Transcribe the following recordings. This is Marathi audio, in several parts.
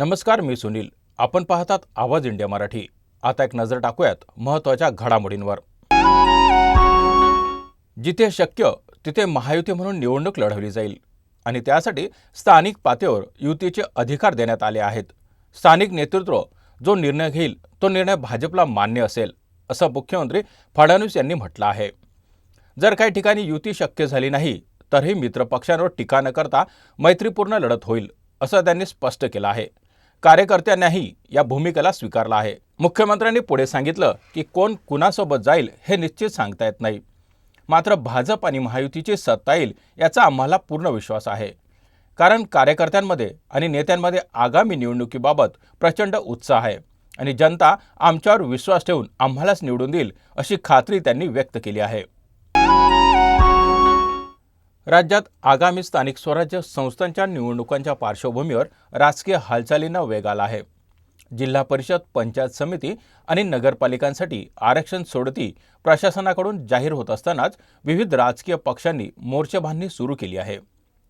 नमस्कार मी सुनील. आपण पाहतात आवाज इंडिया मराठी. आता एक नजर टाकूयात महत्त्वाच्या घडामोडींवर. जिथे शक्य तिथे महायुती म्हणून निवडणूक लढवली जाईल. आणि त्यासाठी स्थानिक पातळीवर युतीचे अधिकार देण्यात आले आहेत. स्थानिक नेतृत्व जो निर्णय घेईल तो निर्णय भाजपला मान्य असेल असं मुख्यमंत्री फडणवीस यांनी म्हटलं आहे. जर काही ठिकाणी युती शक्य झाली नाही तरही मित्रपक्षांवर टीका न करता मैत्रीपूर्ण लढत होईल असं त्यांनी स्पष्ट केलं आहे. कार्यकर्त्यांनाही या भूमिकेला स्वीकारला आहे. मुख्यमंत्र्यांनी पुढे सांगितलं की कोण कुणासोबत जाईल हे निश्चित सांगता येत नाही. मात्र भाजप आणि महायुतीची सत्ता येईल याचा आम्हाला पूर्ण विश्वास आहे. कारण कार्यकर्त्यांमध्ये आणि नेत्यांमध्ये आगामी निवडणुकीबाबत प्रचंड उत्साह आहे आणि जनता आमच्यावर विश्वास ठेवून आम्हालाच निवडून देईल अशी खात्री त्यांनी व्यक्त केली आहे. राज्यात आगामी स्थानिक स्वराज्य संस्थांच्या निवडणुकांच्या पार्श्वभूमीवर राजकीय हालचालींना वेग आला आहे. जिल्हा परिषद पंचायत समिती आणि नगरपालिकांसाठी आरक्षण सोडती प्रशासनाकडून जाहीर होत असतानाच विविध राजकीय पक्षांनी मोर्चेबांधणी सुरू केली आहे.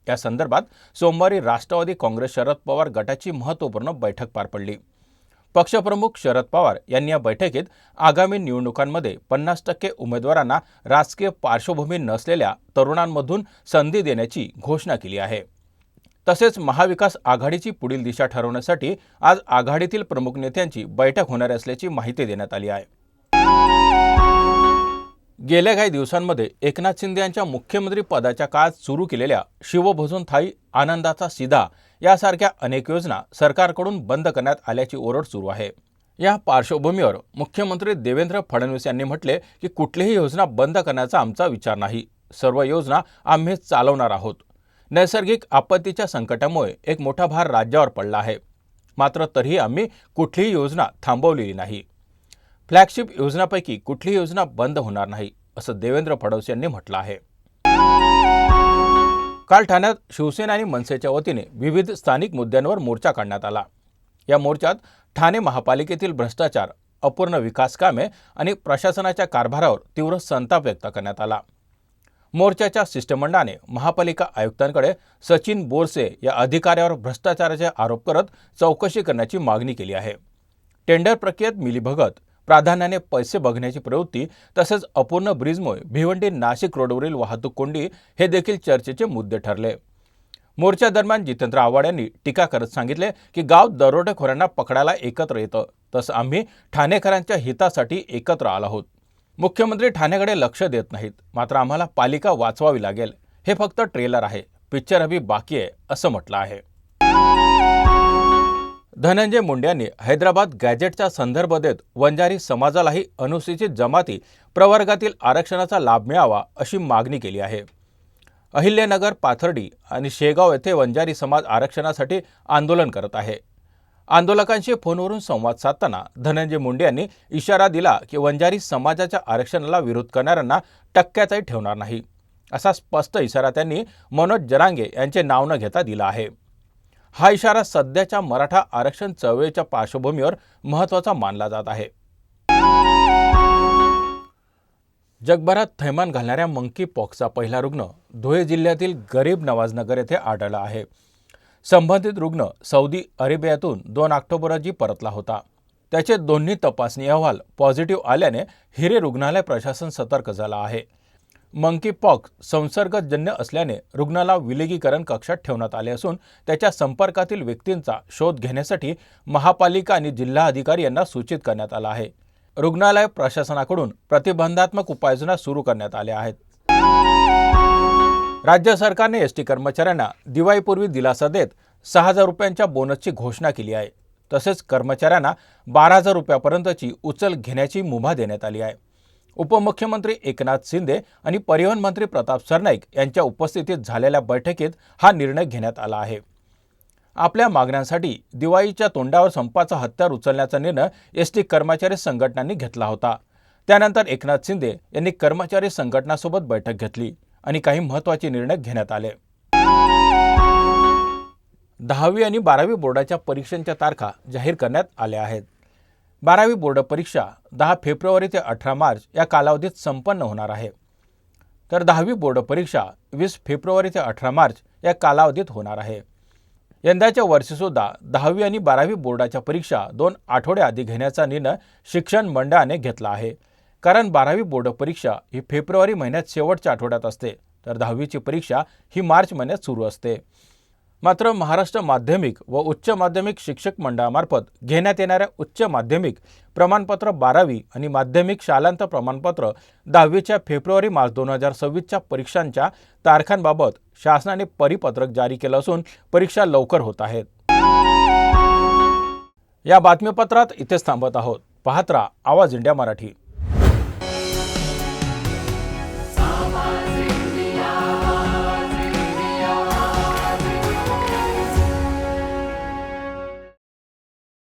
या संदर्भात सोमवारी राष्ट्रवादी काँग्रेस शरद पवार गटाची महत्त्वपूर्ण बैठक पार पडली. पक्षप्रमुख शरद पवार यांनी या बैठकीत आगामी निवडणुकांमध्ये पन्नास टक्के उमेदवारांना राजकीय पार्श्वभूमी नसलेल्या तरुणांमधून संधी देण्याची घोषणा केली आहे. तसेच महाविकास आघाडीची पुढील दिशा ठरवण्यासाठी आज आघाडीतील प्रमुख नेत्यांची बैठक होणार असल्याची माहिती देण्यात आली आहे. गेल्या काही दिवसांमध्ये एकनाथ शिंदे यांच्या मुख्यमंत्री पदाच्या काळात सुरू केलेल्या शिवभोजन थाई आनंदाचा सिधा यासारख्या अनेक योजना सरकारकडून बंद करण्यात आल्याची ओरड सुरू आहे. या पार्श्वभूमीवर मुख्यमंत्री देवेंद्र फडणवीस यांनी म्हटले की कुठलीही योजना बंद करण्याचा आमचा विचार नाही. सर्व योजना आम्ही चालवणार आहोत. नैसर्गिक आपत्तीच्या संकटामुळे एक मोठा भार राज्यावर पडला आहे. मात्र तरीही आम्ही कुठलीही योजना थांबवलेली नाही. फ्लॅगशिप योजनापैकी कुठलीही योजना बंद होणार नाही असं देवेंद्र फडणवीस यांनी म्हटलं आहे. काल ठाण्यात शिवसेना आणि मनसेच्या वतीने विविध स्थानिक मुद्द्यांवर मोर्चा काढण्यात आला. या मोर्चात ठाणे महापालिकेतील भ्रष्टाचार अपूर्ण विकास कामे आणि प्रशासनाच्या कारभारावर तीव्र संताप व्यक्त करण्यात आला. मोर्चाच्या शिष्टमंडळाने महापालिका आयुक्तांकडे सचिन बोरसे या अधिकाऱ्यावर भ्रष्टाचाराचे आरोप करत चौकशी करण्याची मागणी केली आहे. टेंडर प्रक्रियेत मिलीभगत प्राधान्याने पैसे बघण्याची प्रवृत्ती तसेच अपूर्ण ब्रिजमुळे भिवंडी नाशिक रोडवरील वाहतूक कोंडी हे देखील चर्चेचे मुद्दे ठरले. मोर्चा दरम्यान जितेंद्र आव्हाड यांनी टीका करत सांगितले की गाव दरोडेखोरांना पकडायला एकत्र येतं तसं आम्ही ठाणेकरांच्या हितासाठी एकत्र आलो आहोत. मुख्यमंत्री ठाण्याकडे लक्ष देत नाहीत मात्र आम्हाला पालिका वाचवावी लागेल. हे फक्त ट्रेलर आहे. पिक्चर अभी बाकी आहे असं म्हटलं आहे. धनंजय मुंडे यांनी हैदराबाद गॅजेटचा संदर्भ देत वंजारी समाजालाही अनुसूचित जमाती प्रवर्गातील आरक्षणाचा लाभ मिळावा अशी मागणी केली आहे. अहिल्यानगर पाथर्डी आणि शेगाव येथे वंजारी समाज आरक्षणासाठी आंदोलन करत आहे. आंदोलकांशी फोनवरून संवाद साधताना धनंजय मुंडे यांनी इशारा दिला की वंजारी समाजाच्या आरक्षणाला विरोध करणाऱ्यांना टक्क्यातही ठेवणार नाही असा स्पष्ट इशारा त्यांनी मनोज जरांगे यांचे नाव न घेता दिला आहे. हा इशारा सध्याच्या मराठा आरक्षण चळवळीच्या पार्श्वभूमीवर महत्त्वाचा मानला जात आहे. जगभरात थैमान घालणाऱ्या मंकी पॉक्सचा पहिला रुग्ण धुळे जिल्ह्यातील गरीब नवाजनगर येथे आढळला आहे. संबंधित रुग्ण सौदी अरेबियातून दोन ऑक्टोबर रोजी परतला होता. त्याचे दोन्ही तपासणी अहवाल पॉझिटिव्ह आल्याने हिरे रुग्णालय प्रशासन सतर्क झालं आहे. मंकी पॉक्स संसर्गजन्य असल्याने रुग्णाला विलगीकरण कक्षात ठेवण्यात आले असून त्याच्या संपर्कातील व्यक्तींचा शोध घेण्यासाठी महापालिका आणि जिल्हा अधिकारी यांना सूचित करण्यात आलं आहे. रुग्णालय प्रशासनाकडून प्रतिबंधात्मक उपाययोजना सुरू करण्यात आल्या आहेत. राज्य सरकारने एस टी कर्मचाऱ्यांना दिवाळीपूर्वी दिलासा देत सहा हजार रुपयांच्या बोनसची घोषणा केली आहे. तसेच कर्मचाऱ्यांना बारा हजार रुपयापर्यंतची उचल घेण्याची मुभा देण्यात आली आहे. उपमुख्यमंत्री एकनाथ शिंदे आणि परिवहन मंत्री प्रताप सरनाईक यांच्या उपस्थितीत झालेल्या बैठकीत हा निर्णय घेण्यात आला आहे. आपल्या मागण्यांसाठी दिवाळीच्या तोंडावर संपाचा हत्यार उचलण्याचा निर्णय एस टी कर्मचारी संघटनांनी घेतला होता. त्यानंतर एकनाथ शिंदे यांनी कर्मचारी संघटनासोबत बैठक घेतली आणि काही महत्त्वाचे निर्णय घेण्यात आले. दहावी आणि बारावी बोर्डाच्या परीक्षांच्या तारखा जाहीर करण्यात आल्या आहेत. बारावी बोर्ड परीक्षा दहा फेब्रुवारी ते अठरा मार्च या कालावधीत संपन्न होणार आहे. तर दहावी बोर्ड परीक्षा वीस फेब्रुवारी ते अठरा मार्च या कालावधीत होणार आहे. यंदाच्या वर्षीसुद्धा दहावी आणि बारावी बोर्डाच्या परीक्षा दोन आठवड्याआधी घेण्याचा निर्णय शिक्षण मंडळाने घेतला आहे. कारण बारावी बोर्ड परीक्षा ही फेब्रुवारी महिन्यात शेवटच्या आठवड्यात असते तर दहावीची परीक्षा ही मार्च महिन्यात सुरू असते. मात्र महाराष्ट्र माध्यमिक व उच्च माध्यमिक शिक्षक मंडळामार्फत घेण्यात येणाऱ्या उच्च माध्यमिक प्रमाणपत्र बारावी आणि माध्यमिक शालांत प्रमाणपत्र दहावीच्या फेब्रुवारी मार्च दोन हजार सव्वीसच्या परीक्षांच्या तारखांबाबत शासनाने परिपत्रक जारी केलं असून परीक्षा लवकर होत आहेत. या बातमीपत्रात इथेच थांबत आहोत. पाहत्रा आवाज इंडिया मराठी.